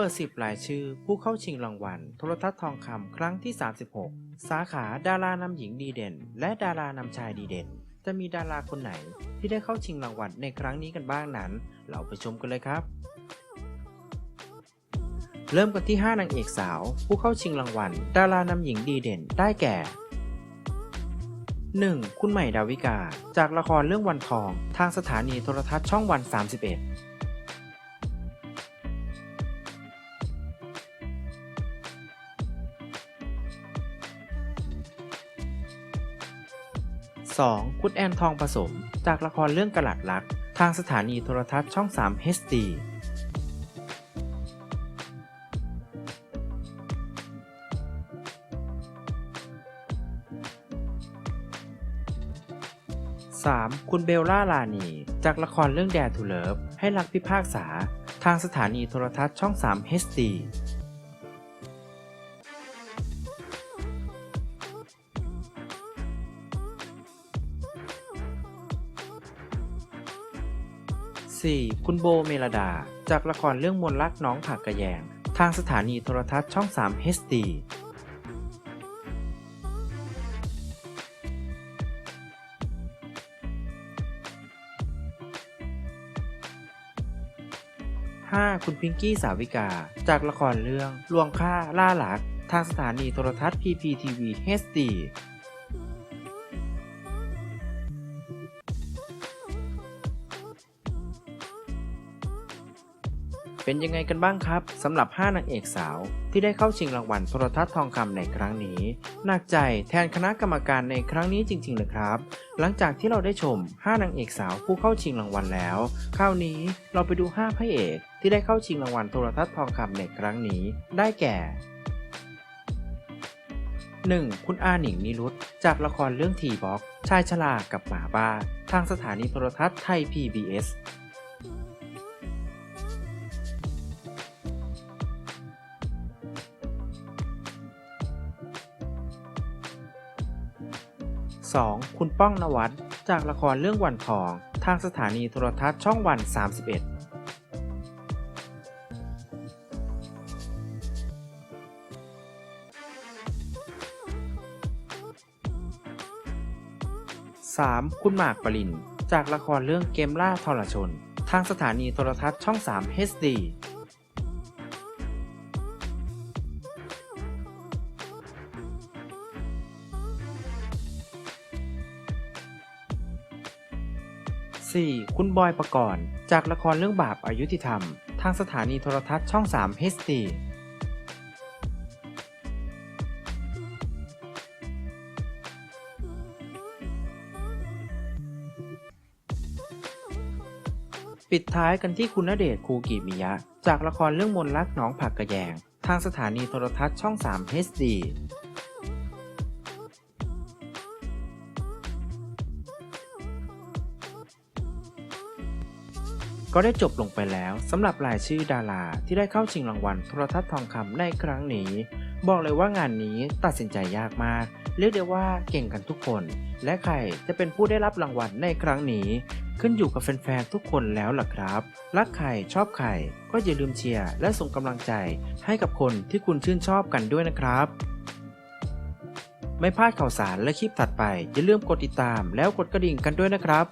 เปิดสิบรายชื่อ ผู้เข้าชิงรางวัล โทรทัศน์ทองคำครั้งที่ 36 สาขาดารานำหญิงดีเด่น และดารานำชายดีเด่น จะมีดาราคนไหนที่ได้เข้าชิงรางวัลในครั้งนี้กันบ้างนั้น เราไปชมกันเลยครับ เริ่มกันที่ 5 นางเอกสาว ผู้เข้าชิงรางวัล ดารานำหญิงดีเด่นได้แก่ 1. คุณใหม่ดาวิกา จากละครเรื่องวันทอง ทางสถานีโทรทัศน์ช่องวัน 31 2. คุณแอนทองผสม จากละครเรื่องกระหลัดรัก ทางสถานีโทรทัศน์ช่อง 3 HD 3. คุณเบลล่าลานี จากละครเรื่อง Dare to Love ให้รักพิพากษา ทางสถานีโทรทัศน์ช่อง 3 HD 4. คุณโบเมลดา จากละครเรื่องมนต์รักน้องผักกระแยง ทางสถานีโทรทัศน์ช่อง 3 HD 5. คุณพิงกี้สาวิกา จากละครเรื่องลวงฆ่าล่าหลัก ทางสถานีโทรทัศน์ PPTV HD เป็นยังไงกันบ้างครับสำหรับ 5นางเอกสาว ที่ได้เข้าชิงรางวัลโทรทัศน์ทองคำในครั้งนี้หนักใจแทนคณะกรรมการในครั้งนี้จริงๆเลยครับ หลังจากที่เราได้ชม 5นางเอกสาวผู้เข้าชิงรางวัลแล้ว คราวนี้เราไปดู 5 พระเอกที่ได้เข้าชิงรางวัลโทรทัศน์ทองคำในครั้งนี้ ได้แก่ 1. คุณอาหนิงนิรุตจากละครเรื่องทีบ็อกชายชรากับหมาบ้า ทางสถานีโทรทัศน์ไทย PBS 2. คุณป้องนวัดจากละครเรื่องวันทอง ทางสถานีโทรทัศน์ช่องวัน 31 3. คุณหมากปริน จากละครเรื่องเกมล่าทรชน ทางสถานีโทรทัศน์ช่อง 3 HD 4. คุณบอยประกรณ์ จากละครเรื่องบาปอายุติธรรม ทางสถานีโทรทัศน์ช่อง 3 HD ปิดท้ายกันที่คุณณเดชน์คูกิมิยะ จากละครเรื่องมนต์รักหน้องผักกระแยง ทางสถานีโทรทัศน์ช่อง 3 HD ก็ได้จบลงไปแล้วสำหรับรายชื่อดาราที่ได้เข้าชิงรางวัลโทรทัศน์ทองคำในครั้งนี้ บอกเลยว่างานนี้ตัดสินใจยากมาก เรียกได้ว่าเก่งกันทุกคน และใครจะเป็นผู้ได้รับรางวัลในครั้งนี้ ขึ้นอยู่กับแฟนๆทุกคนแล้วล่ะครับ รักใครชอบใครก็อย่าลืมเชียร์และส่งกำลังใจให้กับคนที่คุณชื่นชอบกันด้วยนะครับไม่พลาดข่าวสารและคลิปถัดไป อย่าลืมกดติดตามแล้วกดกระดิ่งกันด้วยนะครับ